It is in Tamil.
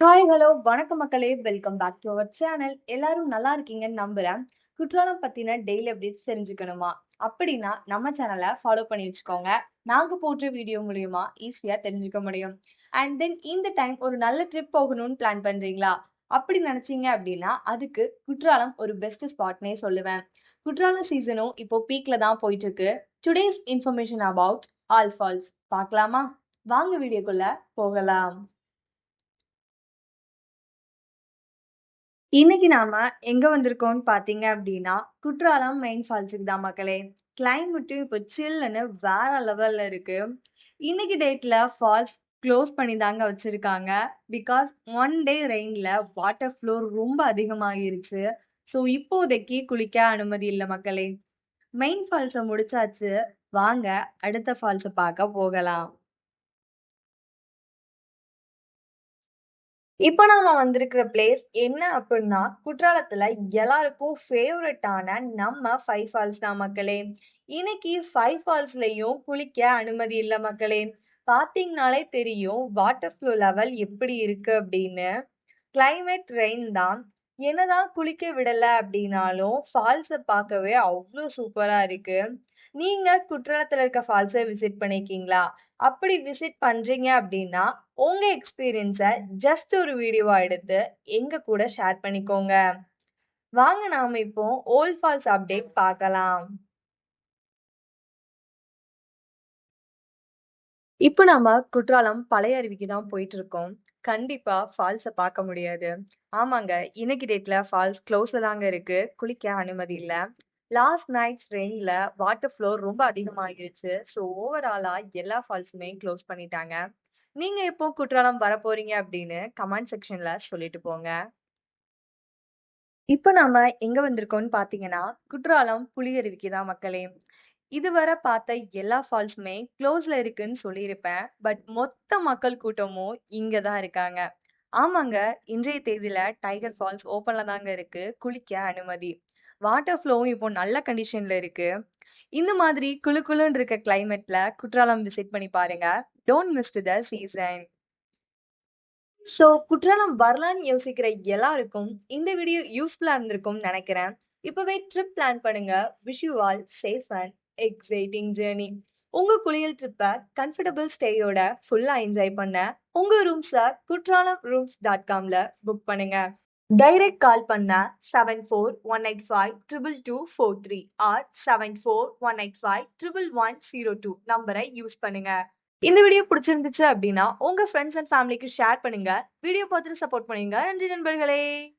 ஹாய், ஹலோ, வணக்கம் மக்களே! Welcome back to our channel. எல்லாரும் நல்லா இருக்கீங்கன்னு நம்புறேன். குற்றாலம் பத்தின டெய்லி அப்டேட்ஸ் தெரிஞ்சுக்கணுமா? அப்படின்னா நம்ம சேனலை ஃபாலோ பண்ணி வச்சுக்கோங்க. நாங்க போடுற வீடியோ மூலியமா ஈஸியா தெரிஞ்சுக்க முடியும். அண்ட் தென் இந்த டைம் ஒரு நல்ல ட்ரிப் போகணும்னு பிளான் பண்றீங்களா? அப்படி நினைச்சீங்க அப்படின்னா, அதுக்கு குற்றாலம் ஒரு பெஸ்ட் ஸ்பாட்னே சொல்லுவேன். குற்றாலம் சீசனும் இப்போ பீக்ல தான் போயிட்டு இருக்கு. Today's information about all falls பார்க்கலாமா? வாங்க வீடியோக்குள்ள போகலாம். இன்னைக்கு நாம எங்க வந்திருக்கோம்னு பார்த்தீங்க அப்படின்னா, குற்றாலம் மெயின் ஃபால்ஸுக்கு தான் மக்களே. கிளைமேட்டும் இப்போ சில்லுன்னு வேற லெவல்ல இருக்கு. இன்னைக்கு டேட்ல ஃபால்ஸ் க்ளோஸ் பண்ணி தாங்க வச்சிருக்காங்க. பிகாஸ் ஒன் டே ரெயின்ல வாட்டர் ஃப்ளோ ரொம்ப அதிகமாகிருச்சு. ஸோ இப்போதைக்கு குளிக்க அனுமதி இல்லை மக்களே. மெயின் ஃபால்ஸை முடிச்சாச்சு. வாங்க அடுத்த ஃபால்ஸை பார்க்க போகலாம். இப்போ நாம வந்திருக்கிற பிளேஸ் என்ன அப்படின்னா குற்றாலத்துல எல்லாருக்கும் ஃபேவரட்டான நம்ம ஃபைவ் ஃபால்ஸ் தான் மக்களே. இன்னைக்கு ஃபைவ் ஃபால்ஸ்லயும் குளிக்க அனுமதி இல்லை மக்களே. பார்த்தீங்கனாலே தெரியும் வாட்டர் ஃப்ளோ லெவல் எப்படி இருக்கு அப்படின்னு. கிளைமேட் ரெயின் தான். என்னதான் குளிக்க விடல அப்படின்னாலும், ஃபால்ஸை பார்க்கவே அவ்வளோ சூப்பரா இருக்கு. நீங்க குற்றாலத்துல இருக்க ஃபால்ஸை விசிட் பண்ணிருக்கீங்களா அப்படி விசிட் பண்றீங்க அப்படின்னா, உங்க எக்ஸ்பீரியன்ஸை ஜஸ்ட் ஒரு வீடியோவா எடுத்து எங்க கூட ஷேர் பண்ணிக்கோங்க. வாங்க நாம இப்போ ஓல்ட் ஃபால்ஸ் அப்டேட் பார்க்கலாம். இப்போ நாம குற்றாலம் பழைய அருவிக்கு தான் போயிட்டு இருக்கோம். கண்டிப்பா ஃபால்ஸ பார்க்க முடியாது. ஆமாங்க, இன்னைக்கு டேட்ல ஃபால்ஸ் க்ளோஸ்ல தாங்க இருக்கு. குளிக்க அனுமதி இல்ல. லாஸ்ட் நைட்ஸ் ரெயின்ல வாட்டர் ஃப்ளோ ரொம்ப அதிகமாகிருச்சு. ஸோ ஓவராலா எல்லா ஃபால்ஸுமே க்ளோஸ் பண்ணிட்டாங்க. நீங்க எப்போ குற்றாலம் வரப்போறீங்க அப்படின்னு கமெண்ட் செக்ஷன்ல சொல்லிட்டு போங்க. இப்போ நாம எங்க வந்திருக்கோம்னு பார்த்தீங்கன்னா, குற்றாலம் புலியருவிக்கு தான் மக்களே. இதுவரை பார்த்த எல்லா ஃபால்ஸுமே க்ளோஸ்ல இருக்குன்னு சொல்லியிருப்பேன். பட் மொத்த மக்கள் கூட்டமும் இங்க தான் இருக்காங்க. ஆமாங்க, இன்றைய தேதியில டைகர் ஃபால்ஸ் ஓப்பன்ல தாங்க இருக்கு. குளிக்க அனுமதி. வாட்டர் ஃப்ளோவும் இப்போ நல்ல கண்டிஷன்ல இருக்கு. இந்த மாதிரி குளு குளுன்னு இருக்க கிளைமேட்ல குற்றாலம் விசிட் பண்ணி பாருங்க. Don't miss the season. So Courtallam வரலான்னு யோசிக்கிற எல்லாருக்கும் இந்த வீடியோ யூஸ்ஃபுல்லாக இருந்திருக்கும்னு நினைக்கிறேன். இப்போவே ட்ரிப் பிளான் பண்ணுங்க. Wish you all safe and exciting journey உங்க குளியல் ட்ரிப்பை கம்ஃபர்டபிள் ஸ்டேயோட ஃபுல்லா என்ஜாய் பண்ண உங்க ரூம்ஸை குற்றாலம் ரூம்ஸ் டாட் காம்ல புக் பண்ணுங்க. டைரக்ட் கால் பண்ண 7418522243 ஆர் 7418511102 நம்பரை யூஸ் பண்ணுங்க. இந்த வீடியோ பிடிச்சிருந்துச்சு அப்படின்னா, உங்க ஃப்ரெண்ட்ஸ் அண்ட் ஃபேமிலிக்கு ஷேர் பண்ணுங்க. வீடியோ பார்த்துட்டு சப்போர்ட் பண்ணுங்க. நன்றி நண்பர்களே!